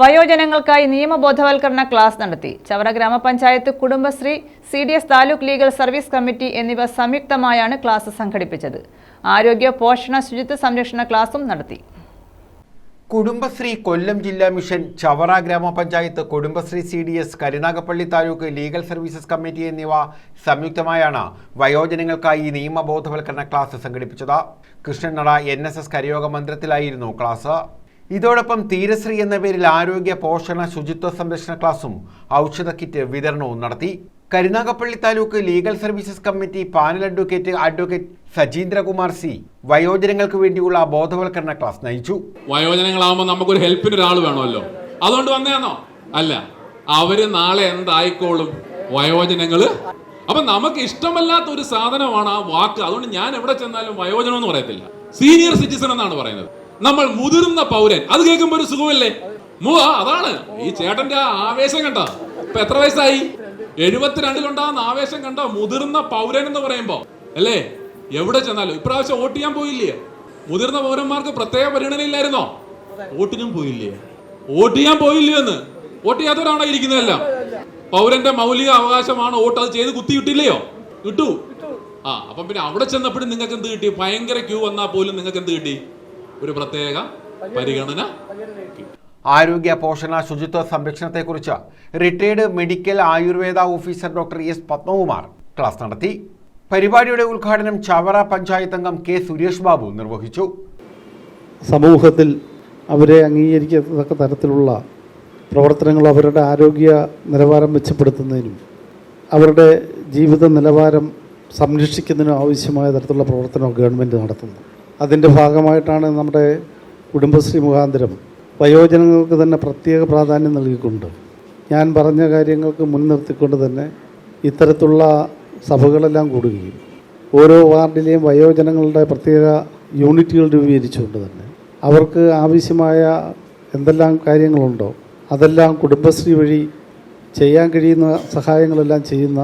വയോജനങ്ങൾക്കായി നിയമബോധവൽക്കരണ ക്ലാസ് നടത്തി. Chavara grama panchayat Kudumbashree C D S taluk legal service committee എന്നിവ സംയുക്തമായാണ് ക്ലാസ് സംഘടിപ്പിച്ചത്. ആരോഗ്യ പോഷണ ശുചിത്വ സംരക്ഷണ ക്ലാസും നടത്തി. കുടുംബശ്രീ കൊല്ലം ജില്ലാ മിഷൻ ചവറ ഗ്രാമപഞ്ചായത്ത് Kudumbashree C D S Karunagappally taluk legal services committee എന്നിവ സംയുക്തമായാണ് വയോജനങ്ങൾക്കായി നിയമബോധവൽക്കരണ ക്ലാസ് സംഘടിപ്പിച്ചത്. കൃഷ്ണനട എൻ എസ് എസ് കരയോഗ മന്ദിരത്തിലായിരുന്നു ക്ലാസ്. ഇതോടൊപ്പം തീരശ്രീ എന്ന പേരിൽ ആരോഗ്യ പോഷണ ശുചിത്വ സംരക്ഷണ ക്ലാസും ഔഷധ കിറ്റ് വിതരണവും നടത്തി. Karunagappally taluk legal services committee panel advocate advocate Sajeendrakumar C. വയോജനങ്ങൾക്ക് വേണ്ടിയുള്ള ബോധവൽക്കരണ ക്ലാസ് നയിച്ചു. വയോജനങ്ങളാവുമ്പോൾ നമുക്കൊരു ഹെൽപ്പിന് ഒരാൾ വേണമല്ലോ. അതുകൊണ്ട് വന്നേന്നോ? അല്ല. അവർ നാളെ എന്തായിക്കോളും വയോജനങ്ങൾ. അപ്പൊ നമുക്ക് ഇഷ്ടമല്ലാത്ത ഒരു സാധനമാണ് ആ വാക്ക്. അതുകൊണ്ട് ഞാൻ എവിടെ ചെന്നാലും വയോജനം എന്ന് പറയത്തില്ല. സീനിയർ സിറ്റിസൺ എന്നാണ് പറയുന്നത്. നമ്മൾ മുതിർന്ന പൗരൻ. അത് കേൾക്കുമ്പോ ഒരു സുഖമല്ലേ? മു അതാണ്. ഈ ചേട്ടന്റെ ആ ആവേശം കണ്ട? ഇപ്പൊ എത്ര വയസ്സായി? എഴുപത്തിരണ്ടിലുണ്ടാകുന്ന ആവേശം കണ്ട? മുതിർന്ന പൗരൻ എന്ന് പറയുമ്പോ. അല്ലേ? എവിടെ ചെന്നാലും. ഇപ്രാവശ്യം വോട്ട് ചെയ്യാൻ പോയില്ലേ? മുതിർന്ന പൗരന്മാർക്ക് പ്രത്യേക പരിഗണനയില്ലായിരുന്നോ വോട്ടിനും പോയില്ലേ? വോട്ട് ചെയ്യാൻ പോയില്ലേ എന്ന്. വോട്ട് ചെയ്യാത്തവരാണോ ഇരിക്കുന്നതെല്ലാം. പൗരന്റെ മൗലിക അവകാശമാണ് വോട്ട് അത് ചെയ്ത് കുത്തിയിട്ടില്ലയോ? കിട്ടു. ആ അപ്പം പിന്നെ അവിടെ ചെന്നപ്പോഴും നിങ്ങൾക്ക് എന്ത് കിട്ടി? ഭയങ്കര ക്യൂ വന്നാൽ പോലും നിങ്ങൾക്ക് എന്ത് കിട്ടി? ഒരു പ്രത്യേക പരിഗണന ആരോഗ്യ പോഷണ ശുചിത്വ സംരക്ഷണത്തെക്കുറിച്ച് retired medical Ayurveda officer doctor S Padmakumar class നടത്തി. പരിപാടിയുടെ ഉദ്ഘാടനം ചവറ പഞ്ചായത്ത് അംഗം കെ സുരേഷ് ബാബു നിർവഹിച്ചു. സമൂഹത്തിൽ അവരെ അംഗീകരിക്കത്തക്ക തരത്തിലുള്ള പ്രവർത്തനങ്ങൾ അവരുടെ ആരോഗ്യ നിലവാരം മെച്ചപ്പെടുത്തുന്നതിനും അവരുടെ ജീവിത നിലവാരം സംരക്ഷിക്കുന്നതിനും ആവശ്യമായ തരത്തിലുള്ള പ്രവർത്തനം ഗവൺമെന്റ് നടത്തുന്നു. അതിന്റെ ഭാഗമായിട്ടാണ് നമ്മുടെ കുടുംബശ്രീ മുഖാന്തരം വയോജനങ്ങൾക്ക് തന്നെ പ്രത്യേക പ്രാധാന്യം നൽകിക്കൊണ്ട് ഞാൻ പറഞ്ഞ കാര്യങ്ങൾക്ക് മുൻനിർത്തിക്കൊണ്ട് തന്നെ ഇത്തരത്തിലുള്ള സഭകളെല്ലാം കൂടുകയും ഓരോ വാർഡിലെയും വയോജനങ്ങളുടെ പ്രത്യേക യൂണിറ്റുകൾ രൂപീകരിച്ചുകൊണ്ട് തന്നെ അവർക്ക് ആവശ്യമായ എന്തെല്ലാം കാര്യങ്ങളുണ്ടോ അതെല്ലാം കുടുംബശ്രീ വഴി ചെയ്യാൻ കഴിയുന്ന സഹായങ്ങളെല്ലാം ചെയ്യുന്ന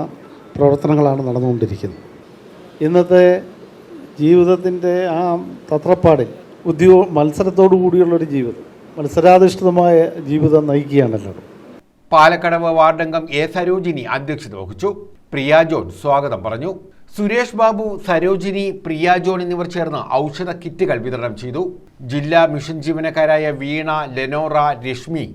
പ്രവർത്തനങ്ങളാണ് നടന്നുകൊണ്ടിരിക്കുന്നത്. ഇന്നത്തെ ജീവിതത്തിന്റെ ആ തത്രപ്പാടിൽ ഉദ്യോഗ മത്സരത്തോടു കൂടിയുള്ളൊരു ജീവിതം. മത്സരാധിഷ്ഠിതമായ ജീവിതം നയിക്കുകയാണല്ലോ പാലക്കടവ് വാർഡംഗം എ സരോജിനി അധ്യക്ഷത വഹിച്ചു. പ്രിയ ജോൺ സ്വാഗതം പറഞ്ഞു. സുരേഷ് ബാബു സരോജിനി പ്രിയ ജോൺ എന്നിവർ ചേർന്ന് ഔഷധ കിറ്റുകൾ വിതരണം ചെയ്തു. ജില്ലാ mission ജീവനക്കാരായ Veena Lenora Rashmi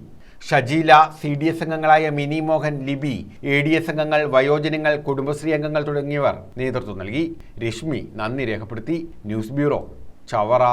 Shajeela C D S അംഗങ്ങളായ Mini Mohan Libi A D S അംഗങ്ങൾ വയോജനങ്ങൾ കുടുംബശ്രീ അംഗങ്ങൾ തുടങ്ങിയവർ നേതൃത്വം നൽകി. രശ്മി നന്ദി രേഖപ്പെടുത്തി. News bureau Chavara.